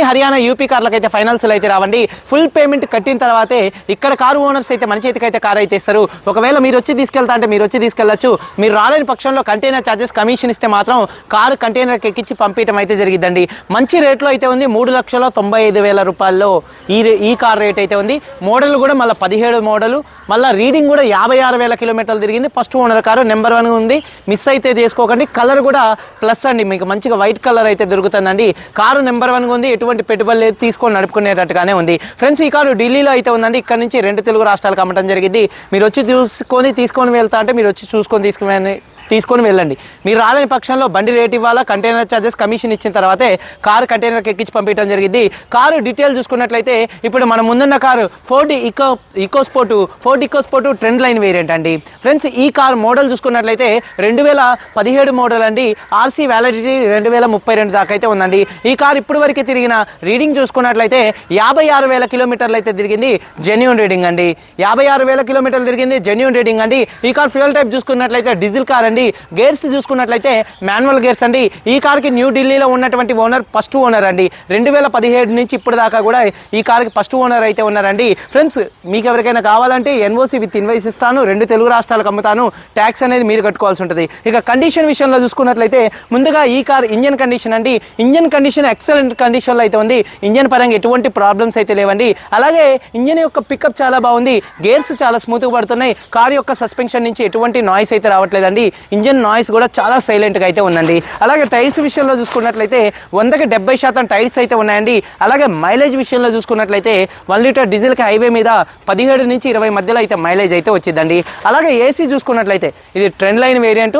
Haryana UP కార్లకు అయితే finals అయితే రావండి. ఫుల్ పేమెంట్ కట్టిన తర్వాతే ఇక్కడ కారు ఓనర్స్ అయితే మన చేతికి అయితే కార్ అయితే ఇస్తారు. ఒకవేళ మీరు వచ్చి తీసుకెళ్తా అంటే మీరు వచ్చి తీసుకెళ్ళొచ్చు మీరు రాలేని పక్షంలో కంటైనర్ ఛార్జెస్ కమిషన్ ఇస్తే మాత్రం కారు కంటైనర్కి ఎక్కించి పంపించడం అయితే జరిగిద్దండి. మంచి రేట్లో అయితే ఉంది. మూడు లక్షల తొంభై ఐదు వేల రూపాయల్లో ఈ రే- ఈ కార్ రేట్ అయితే ఉంది. మోడల్ కూడా మళ్ళీ పదిహేడు మోడలు. మళ్ళీ రీడింగ్ కూడా యాభై ఆరు వేల కిలోమీటర్లు తిరిగింది. First owner car number one ఉంది. మిస్ అయితే చేసుకోకండి. కలర్ కూడా ప్లస్ అండి. మీకు మంచిగా వైట్ కలర్ అయితే దొరుకుతుందండి. కారు నెంబర్ వన్ ఉంది. ఎటువంటి పెట్టుబడి లేదు తీసుకొని నడుపుకునేటట్టుగానే ఉంది. ఫ్రెండ్స్ ఈ కారు ఢిల్లీలో అయితే ఉందండి. ఇక్కడ నుంచి రెండు తెలుగు రాష్ట్రాలకు అమ్మటం జరిగింది. మీరు వచ్చి చూసుకొని తీసుకొని వెళ్తా అంటే మీరు వచ్చి చూసుకొని తీసుకుని తీసుకొని వెళ్ళండి. మీరు రాలేని పక్షంలో బండి రేట్ ఇవ్వాలా కంటైనర్ ఛార్జెస్ కమిషన్ ఇచ్చిన తర్వాతే కారు కంటైనర్కి ఎక్కించి పంపించడం జరిగింది. కారు డీటెయిల్ చూసుకున్నట్లయితే ఇప్పుడు మన ముందున్న car Ford Eco Eco Sport Ford Eco Sport trend line variant అండి. ఫ్రెండ్స్ ఈ కార్ మోడల్ చూసుకున్నట్లయితే రెండు వేల పదిహేడు మోడల్ అండి. ఆర్సీ వ్యాలిడిటీ రెండు వేల ముప్పై రెండు దాకా అయితే ఉందండి. ఈ కార్ ఇప్పుడు వరకు తిరిగిన రీడింగ్ చూసుకున్నట్లయితే యాభై ఆరు వేల కిలోమీటర్లు అయితే తిరిగింది జెన్యున్ రీడింగ్ అండి. యాభై ఆరు వేల కిలోమీటర్లు తిరిగింది జెన్యున్ రీడింగ్ అండి. ఈ కార్ ఫ్యూయల్ టైప్ చూసుకున్నట్లయితే డీజిల్ కార్ అండి గేర్స్ చూసుకున్నట్లయితే మాన్యువల్ గేర్స్ అండి. ఈ కార్కి న్యూ ఢిల్లీలో ఉన్నటువంటి ఓనర్ ఫస్ట్ ఓనర్ అండి. రెండు వేల పదిహేడు నుంచి ఇప్పుడు దాకా కూడా ఈ కార్కి ఫస్ట్ ఓనర్ అయితే ఉన్నారండి. ఫ్రెండ్స్ మీకు ఎవరికైనా కావాలంటే ఎన్ఓసి విత్ ఇన్వైస్ ఇస్తాను. రెండు తెలుగు రాష్ట్రాలకు అమ్ముతాను. ట్యాక్స్ అనేది మీరు కట్టుకోవాల్సి ఉంటుంది. ఇక కండిషన్ విషయంలో చూసుకున్నట్లయితే ముందుగా ఈ కార్ ఇంజన్ కండిషన్ అండి. ఇంజన్ కండిషన్ ఎక్సలెంట్ కండిషన్లో అయితే ఉంది. ఇంజన్ పరంగా ఎటువంటి ప్రాబ్లమ్స్ అయితే లేవండి. అలాగే ఇంజన్ యొక్క పికప్ చాలా బాగుంది. గేర్స్ చాలా స్మూత్గా పడుతున్నాయి. కార్ యొక్క సస్పెన్షన్ నుంచి ఎటువంటి నాయిస్ అయితే రావట్లేదండి. ఇంజన్ నాయిస్ కూడా చాలా సైలెంట్గా అయితే ఉందండి. అలాగే టైర్స్ విషయంలో చూసుకున్నట్లయితే వందకి డెబ్బై శాతం టైర్స్ అయితే ఉన్నాయండి. అలాగే మైలేజ్ విషయంలో చూసుకున్నట్లయితే వన్ లీటర్ డీజిల్కి హైవే మీద పదిహేడు నుంచి ఇరవై మధ్యలో అయితే మైలేజ్ అయితే వచ్చిందండి. అలాగే ఏసీ చూసుకున్నట్లయితే ఇది ట్రెండ్ లైన్ వేరియంట్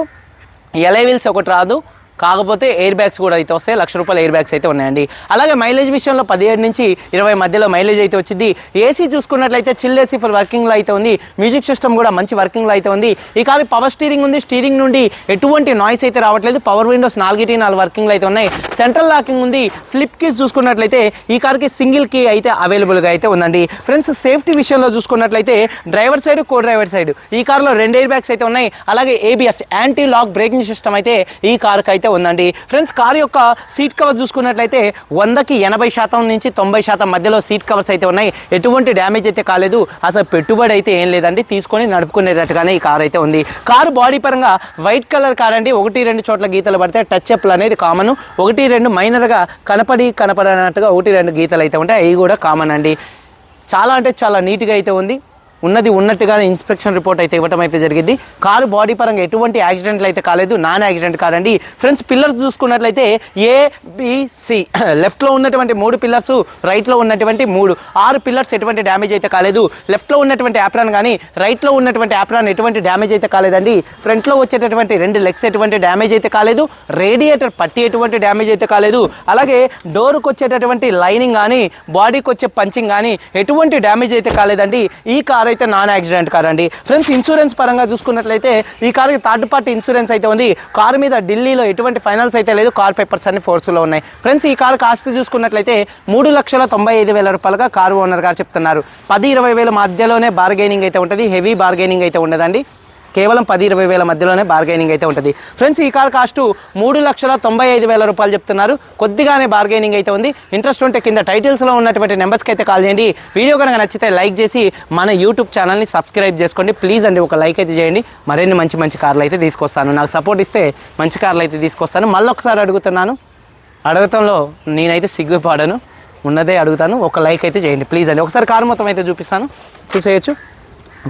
ఎలైవిల్స్ ఒకటి రాదు. కాకపోతే ఎయిర్ బ్యాగ్స్ కూడా అయితే వస్తాయి. లక్ష రూపాయల ఎయిర్ బ్యాగ్స్ అయితే ఉన్నాయండి. అలాగే మైలేజ్ విషయంలో పదిహేడు నుంచి ఇరవై మధ్యలో మైలేజ్ అయితే వచ్చింది. ఏసీ చూసుకున్నట్లయితే చిల్ ఏసీ ఫుల్ వర్కింగ్లో అయితే ఉంది. మ్యూజిక్ సిస్టమ్ కూడా మంచి వర్కింగ్లో అయితే ఉంది. ఈ కాలి పవర్ స్టీరింగ్ ఉంది. స్టీరింగ్ నుండి ఎటువంటి నాయిస్ అయితే రావట్లేదు. పవర్ విండోస్ నాలుగిటి నాలుగు వర్కింగ్లు అయితే ఉన్నాయి. సెంట్రల్ లాకింగ్ ఉంది. ఫ్లిప్ కీస్ చూసుకున్నట్లయితే ఈ కార్కి సింగిల్ కీ అయితే అవైలబుల్గా అయితే ఉందండి. ఫ్రెండ్స్ సేఫ్టీ విషయంలో చూసుకున్నట్లయితే driver side co driver side ఈ కార్లో రెండు ఎయిర్ బ్యాగ్స్ అయితే ఉన్నాయి. అలాగే ABS anti lock braking system అయితే ఈ కార్కి అయితే ఉందండి. ఫ్రెండ్స్ కార్ యొక్క సీట్ కవర్స్ చూసుకున్నట్లయితే వందకి ఎనభై శాతం నుంచి తొంభై శాతం మధ్యలో సీట్ కవర్స్ అయితే ఉన్నాయి. ఎటువంటి డ్యామేజ్ అయితే కాలేదు. అసలు పెట్టుబడి అయితే ఏం లేదండి. తీసుకొని నడుపుకునేటట్టుగానే ఈ కార్ అయితే ఉంది. కారు బాడీ పరంగా వైట్ కలర్ కార్ అండి ఒకటి రెండు చోట్ల గీతలు పడితే టచ్ అప్లు అనేది కామన్ ఒకటి రెండు మైనర్గా కనపడి కనపడనట్టుగా ఒకటి రెండు గీతలు అయితే ఉంటాయి. అవి కూడా కామన్ అండి. చాలా అంటే చాలా నీట్గా అయితే ఉంది. ఉన్నది ఉన్నట్టుగానే ఇన్స్పెక్షన్ రిపోర్ట్ అయితే ఇవ్వడం అయితే జరిగింది. కారు బాడీ పరంగా ఎటువంటి యాక్సిడెంట్లు అయితే కాలేదు. నాన్ యాక్సిడెంట్ కాదండి. ఫ్రెండ్స్ పిల్లర్స్ చూసుకున్నట్లయితే ఏ బిసి లెఫ్ట్లో ఉన్నటువంటి మూడు పిల్లర్స్ రైట్లో ఉన్నటువంటి మూడు. ఆరు పిల్లర్స్ ఎటువంటి డ్యామేజ్ అయితే కాలేదు. లెఫ్ట్లో ఉన్నటువంటి యాప్రాన్ కానీ రైట్లో ఉన్నటువంటి యాప్రాన్ ఎటువంటి డ్యామేజ్ అయితే కాలేదండి. ఫ్రంట్లో వచ్చేటటువంటి రెండు లెగ్స్ ఎటువంటి డ్యామేజ్ అయితే కాలేదు. రేడియేటర్ పట్టి ఎటువంటి డ్యామేజ్ అయితే కాలేదు. అలాగే డోర్కి వచ్చేటటువంటి లైనింగ్ కానీ బాడీకి వచ్చే పంచింగ్ కానీ ఎటువంటి డ్యామేజ్ అయితే కాలేదండి. ఈ కార్ అయితే నాన్ యాక్సిడెంట్ కార్ అండి ఫ్రెండ్స్ ఇన్సూరెన్స్ పరంగా చూసుకున్నట్లయితే ఈ కార్కి థర్డ్ పార్టీ ఇన్సూరెన్స్ అయితే ఉంది. కార్ మీద ఢిల్లీలో ఎటువంటి ఫైనల్స్ అయితే లేదు. కార్ పేపర్స్ అన్ని ఫోర్స్లో ఉన్నాయి. ఫ్రెండ్స్ ఈ కార్ కాస్ట్ చూసుకున్నట్లయితే మూడు లక్షల తొంభై ఐదు వేల రూపాయలుగా కారు ఓనర్ గారు చెప్తున్నారు. పది ఇరవై వేల మధ్యలోనే బార్గెనింగ్ అయితే ఉంటుంది. హెవీ బార్గెనింగ్ అయితే ఉండదండి. కేవలం పది ఇరవై వేల మధ్యలోనే బార్గెనింగ్ అయితే ఉంటుంది. ఫ్రెండ్స్ ఈ కార్ కాస్ట్ మూడు లక్షల తొంభై ఐదు వేల రూపాయలు చెప్తున్నారు. కొద్దిగానే బార్గెనింగ్ అయితే ఉంది. ఇంట్రెస్ట్ ఉంటే కింద టైటిల్స్లో ఉన్నటువంటి నెంబర్స్కి అయితే కాల్ చేయండి. వీడియో కనుక నచ్చితే లైక్ చేసి మన యూట్యూబ్ ఛానల్ని సబ్స్క్రైబ్ చేసుకోండి. ప్లీజ్ అండి ఒక లైక్ అయితే చేయండి. మరిన్ని మంచి మంచి కార్లు అయితే తీసుకొస్తాను. నాకు సపోర్ట్ ఇస్తే మంచి కార్లు అయితే తీసుకొస్తాను. మళ్ళీ ఒకసారి అడుగుతున్నాను. అడగటంలో నేనైతే సిగ్గుపడను. ఉన్నదే అడుగుతాను. ఒక లైక్ అయితే చేయండి. ప్లీజ్ అండి. ఒకసారి కారు మొత్తం అయితే చూపిస్తాను. చూసేయచ్చు.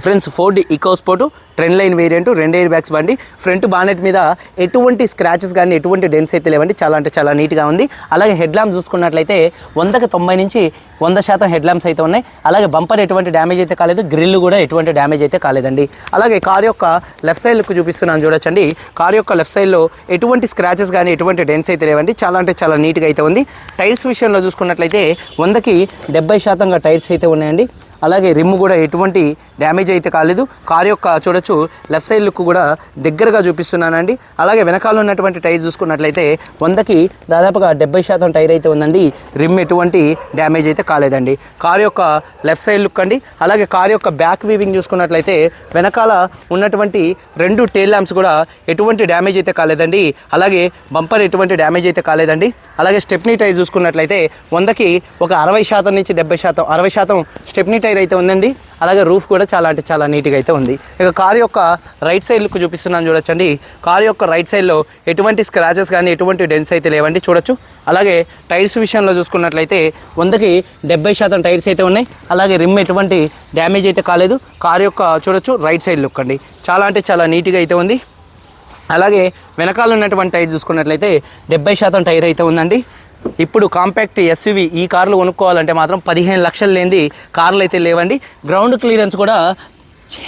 Friends Ford EcoSport trend line variant రెండు ఎయిర్ బ్యాగ్స్ బండి. ఫ్రంట్ బానెట్ మీద ఎటువంటి స్క్రాచెస్ కానీ ఎటువంటి డెన్స్ అయితే లేవండి. చాలా అంటే చాలా నీట్గా ఉంది. అలాగే హెడ్ ల్యాంప్ చూసుకున్నట్లయితే వందకి తొంభై నుంచి వంద శాతం హెడ్ ల్యాంప్స్ అయితే ఉన్నాయి. అలాగే బంపర్ ఎటువంటి డ్యామేజ్ అయితే కాలేదు. గ్రిల్ కూడా ఎటువంటి డ్యామేజ్ అయితే కాలేదండి. అలాగే కార్ యొక్క లెఫ్ట్ సైడ్ లుక్ చూపిస్తున్నాను చూడొచ్చండి. కార్ యొక్క లెఫ్ట్ సైడ్లో ఎటువంటి స్క్రాచెస్ కానీ ఎటువంటి డెన్స్ అయితే లేవండి. చాలా అంటే చాలా నీట్గా అయితే ఉంది. టైర్స్ విషయంలో చూసుకున్నట్లయితే వందకి డెబ్బై శాతంగా టైర్స్ అయితే ఉన్నాయండి. అలాగే రిమ్ కూడా ఎటువంటి డ్యామేజ్ అయితే కాలేదు. కార్ యొక్క చూడొచ్చు లెఫ్ట్ సైడ్ లుక్ కూడా దగ్గరగా చూపిస్తున్నానండి. అలాగే వెనకాల ఉన్నటువంటి టైర్ చూసుకున్నట్లయితే వందకి దాదాపుగా డెబ్బై శాతం టైర్ అయితే ఉందండి. రిమ్ ఎటువంటి డ్యామేజ్ అయితే కాలేదండి. కార్ యొక్క లెఫ్ట్ సైడ్ లుక్ అండి. అలాగే కార్ యొక్క బ్యాక్ వీవింగ్ చూసుకున్నట్లయితే వెనకాల ఉన్నటువంటి రెండు టేల్ ల్యాంప్స్ కూడా ఎటువంటి డ్యామేజ్ అయితే కాలేదండి. అలాగే బంపర్ ఎటువంటి డ్యామేజ్ అయితే కాలేదండి. అలాగే స్టెప్నీ టైర్ చూసుకున్నట్లయితే వందకి ఒక అరవై శాతం నుంచి డెబ్బై శాతం అరవై శాతం స్టెప్నీ టైర్ అయితే ఉందండి. అలాగే రూఫ్ కూడా చాలా అంటే చాలా నీట్గా అయితే ఉంది. ఇక కారు యొక్క రైట్ సైడ్ లుక్ చూపిస్తున్నాను చూడొచ్చండి. కారు యొక్క రైట్ సైడ్లో ఎటువంటి స్క్రాచెస్ కానీ ఎటువంటి డెన్స్ అయితే లేవండి చూడొచ్చు. అలాగే టైర్స్ విషయంలో చూసుకున్నట్లయితే వందకి డెబ్బై శాతం టైర్స్ అయితే ఉన్నాయి. అలాగే రిమ్ ఎటువంటి డ్యామేజ్ అయితే కాలేదు. కారు యొక్క చూడొచ్చు రైట్ సైడ్ లుక్ అండి. చాలా అంటే చాలా నీట్గా అయితే ఉంది. అలాగే వెనకాల ఉన్నటువంటి టైర్ చూసుకున్నట్లయితే డెబ్బై శాతం టైర్ అయితే ఉందండి. ఇప్పుడు కాంపాక్ట్ ఎస్యూవి ఈ కార్లు కొనుక్కోవాలంటే మాత్రం పదిహేను లక్షలు లేనిది కార్లు అయితే లేవండి. గ్రౌండ్ క్లియరెన్స్ కూడా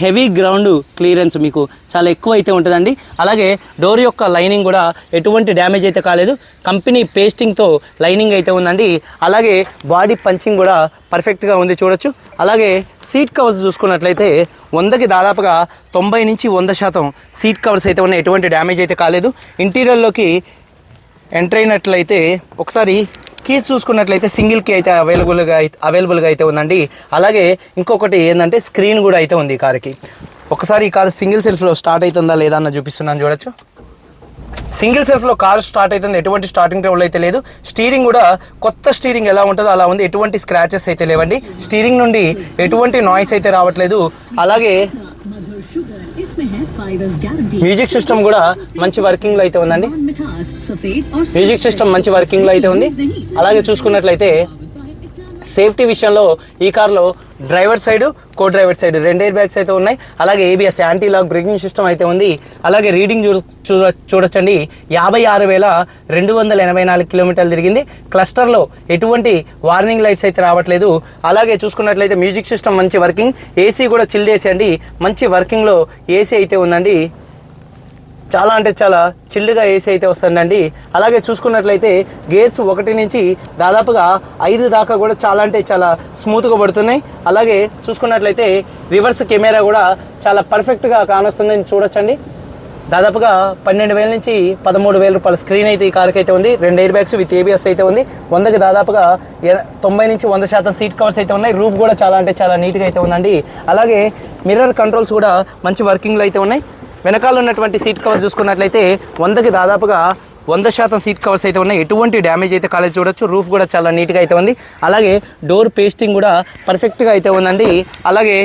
హెవీ గ్రౌండ్ క్లియరెన్స్ మీకు చాలా ఎక్కువ అయితే ఉంటుందండి. అలాగే డోర్ యొక్క లైనింగ్ కూడా ఎటువంటి డ్యామేజ్ అయితే కాలేదు. కంపెనీ పేస్టింగ్తో లైనింగ్ అయితే ఉందండి. అలాగే బాడీ పంచింగ్ కూడా పర్ఫెక్ట్గా ఉంది చూడొచ్చు. అలాగే సీట్ కవర్స్ చూసుకున్నట్లయితే వందకి దాదాపుగా తొంభై నుంచి వంద శాతం సీట్ కవర్స్ అయితే ఉన్నాయి. ఎటువంటి డ్యామేజ్ అయితే కాలేదు. ఇంటీరియర్లోకి ఎంటర్ అయినట్లయితే ఒకసారి కీస్ చూసుకున్నట్లయితే సింగిల్ కీ అయితే అవైలబుల్గా అయితే అవైలబుల్గా అయితే ఉందండి. అలాగే ఇంకొకటి ఏంటంటే స్క్రీన్ కూడా అయితే ఉంది ఈ కార్కి. ఒకసారి ఈ కార్ సింగిల్ సెల్ఫ్లో స్టార్ట్ అవుతుందా లేదా అన్న చూపిస్తున్నాను చూడొచ్చు. సింగిల్ సెల్ఫ్లో కార్ స్టార్ట్ అవుతుంది. ఎటువంటి స్టార్టింగ్ ట్రబుల్ అయితే లేదు. స్టీరింగ్ కూడా కొత్త స్టీరింగ్ ఎలా ఉంటుందో అలా ఉంది. ఎటువంటి స్క్రాచెస్ అయితే లేవండి. స్టీరింగ్ నుండి ఎటువంటి నాయిస్ అయితే రావట్లేదు. అలాగే మ్యూజిక్ సిస్టమ్ కూడా మంచి వర్కింగ్లో అయితే ఉందండి. మ్యూజిక్ సిస్టమ్ మంచి వర్కింగ్లో అయితే ఉంది. అలాగే చూసుకున్నట్లయితే సేఫ్టీ విషయంలో ఈ కార్లో driver side co driver side రెండు ఎయిర్ బ్యాగ్స్ అయితే ఉన్నాయి. అలాగే ABS anti lock braking system అయితే ఉంది. అలాగే రీడింగ్ చూ చూడ చూడొచ్చండి. యాభై ఆరు వేల రెండు వందల ఎనభై నాలుగు కిలోమీటర్లు తిరిగింది. క్లస్టర్లో ఎటువంటి వార్నింగ్ లైట్స్ అయితే రావట్లేదు. అలాగే చూసుకున్నట్లయితే మ్యూజిక్ సిస్టమ్ మంచి వర్కింగ్ ఏసీ కూడా చిల్డ్ ఏసీ అండి మంచి వర్కింగ్లో ఏసీ అయితే ఉందండి. చాలా అంటే చాలా చిల్లుగా ఏసీ అయితే వస్తుందండి. అలాగే చూసుకున్నట్లయితే గేర్స్ ఒకటి నుంచి దాదాపుగా ఐదు దాకా కూడా చాలా అంటే చాలా స్మూత్గా పడుతున్నాయి. అలాగే చూసుకున్నట్లయితే రివర్స్ కెమెరా కూడా చాలా పర్ఫెక్ట్గా కానొస్తుందని చూడొచ్చండి. దాదాపుగా పన్నెండు వేల నుంచి పదమూడు వేల రూపాయల స్క్రీన్ అయితే ఈ కార్కి అయితే ఉంది. రెండు ఎయిర్ బ్యాగ్స్ విత్ ఏబిఎస్ అయితే ఉంది. వందకి దాదాపుగా తొంభై నుంచి వంద శాతం సీట్ కవర్స్ అయితే ఉన్నాయి. రూఫ్ కూడా చాలా అంటే చాలా నీట్గా అయితే ఉందండి. అలాగే మిర్రర్ కంట్రోల్స్ కూడా మంచి వర్కింగ్లో అయితే ఉన్నాయి. వెనకాల ఉన్నటువంటి సీట్ కవర్స్ చూసుకున్నట్లయితే వందకి దాదాపుగా వంద శాతం సీట్ కవర్స్ అయితే ఉన్నాయి. ఎటువంటి డ్యామేజ్ అయితే కాలేజ్ చూడొచ్చు. రూఫ్ కూడా చాలా నీట్గా అయితే ఉంది. అలాగే డోర్ పేస్టింగ్ కూడా పర్ఫెక్ట్గా అయితే ఉందండి. అలాగే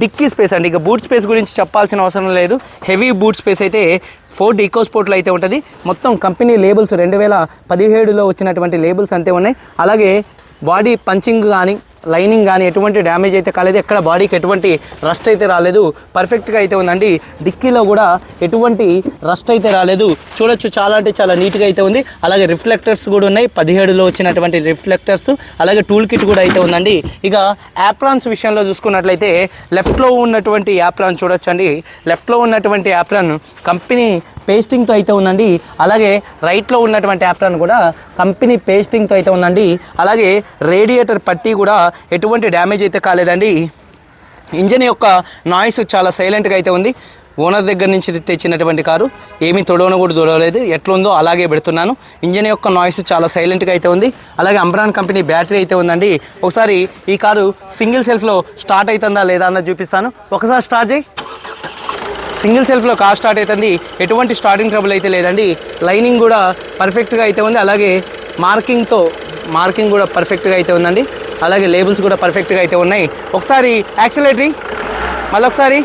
డిక్కీ స్పేస్ అండి. ఇక బూట్ స్పేస్ గురించి చెప్పాల్సిన అవసరం లేదు. హెవీ బూట్ స్పేస్ అయితే ఫోర్డ్ ఈకో స్పోర్ట్లో అయితే ఉంటుంది. మొత్తం కంపెనీ లేబుల్స్ రెండు వేల పదిహేడులో వచ్చినటువంటి లేబుల్స్ అంతే ఉన్నాయి. అలాగే బాడీ పంచింగ్ కానీ లైనింగ్ కానీ ఎటువంటి డ్యామేజ్ అయితే కాలేదు. ఎక్కడ బాడీకి ఎటువంటి రస్ట్ అయితే రాలేదు. పర్ఫెక్ట్గా అయితే ఉందండి. డిక్కీలో కూడా ఎటువంటి రస్ట్ అయితే రాలేదు. చూడొచ్చు చాలా అంటే చాలా నీట్గా అయితే ఉంది. అలాగే రిఫ్లెక్టర్స్ కూడా ఉన్నాయి. పదిహేడులో వచ్చినటువంటి రిఫ్లెక్టర్స్ అలాగే టూల్ కిట్ కూడా అయితే ఉందండి. ఇక యాప్రాన్స్ విషయంలో చూసుకున్నట్లయితే లెఫ్ట్లో ఉన్నటువంటి యాప్రాన్ చూడొచ్చండి. లెఫ్ట్లో ఉన్నటువంటి యాప్రాన్ కంపెనీ పేస్టింగ్తో అయితే ఉందండి. అలాగే రైట్లో ఉన్నటువంటి యాప్రాన్ కూడా కంపెనీ పేస్టింగ్తో అయితే ఉందండి. అలాగే రేడియేటర్ పట్టీ కూడా ఎటువంటి డ్యామేజ్ అయితే కాలేదండి. ఇంజన్ యొక్క నాయిస్ చాలా సైలెంట్గా అయితే ఉంది. ఓనర్ దగ్గర నుంచి తెచ్చినటువంటి కారు ఏమీ తొడవను కూడా తొడవలేదు. ఎట్లుందో అలాగే పెడుతున్నాను. ఇంజన్ యొక్క నాయిస్ చాలా సైలెంట్గా అయితే ఉంది. అలాగే అంబ్రాన్ కంపెనీ బ్యాటరీ అయితే ఉందండి. ఒకసారి ఈ కారు సింగిల్ సెల్ఫ్లో స్టార్ట్ అవుతుందా లేదా అన్నది చూపిస్తాను. ఒకసారి స్టార్ట్ చేయి. సింగిల్ సెల్ఫ్లో కార్ స్టార్ట్ అవుతుంది. ఎటువంటి స్టార్టింగ్ ట్రబుల్ అయితే లేదండి. లైనింగ్ కూడా పర్ఫెక్ట్గా అయితే ఉంది. అలాగే మార్కింగ్తో మార్కింగ్ కూడా పర్ఫెక్ట్గా అయితే ఉందండి. అలాగే లేబుల్స్ కూడా పర్ఫెక్ట్గా అయితే ఉన్నాయి. ఒకసారి యాక్సిలేటరీ మళ్ళొకసారి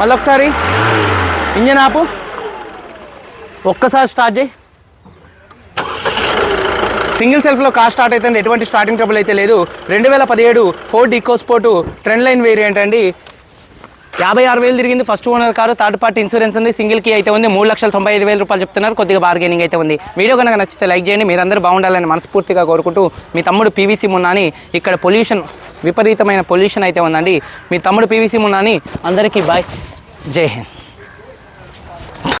మళ్ళొకసారి. ఇంజన్ ఆపు. ఒక్కసారి స్టార్ట్ చేయి. సింగిల్ సెల్ఫ్లో కార్ స్టార్ట్ అవుతుంది. ఎటువంటి స్టార్టింగ్ ట్రబుల్ అయితే లేదు. రెండు వేల పదిహేడు Ford EcoSport trend line variant అండి. యాభై ఆరు వేలు తిరిగింది. First owner car third party insurance ఉంది. సింగిల్ కీ అయితే ఉంది. మూడు లక్షల తొంభై ఐదు వేల రూపాయలు చెప్తున్నారు. కొద్దిగా బార్గెనింగ్ అయితే ఉంది. వీడియో కనుక నచ్చితే లైక్ చేయండి. మీరందరూ బాగుండాలని మనస్ఫూర్తిగా కోరుకుంటూ మీ తమ్ముడు పీవీసీ మున్నాని ఇక్కడ పొల్యూషన్ విపరీతమైన పొల్యూషన్ అయితే ఉందండి. మీ తమ్ముడు పీవీసీ మున్నాని అందరికీ బాయ్ జై హింద్.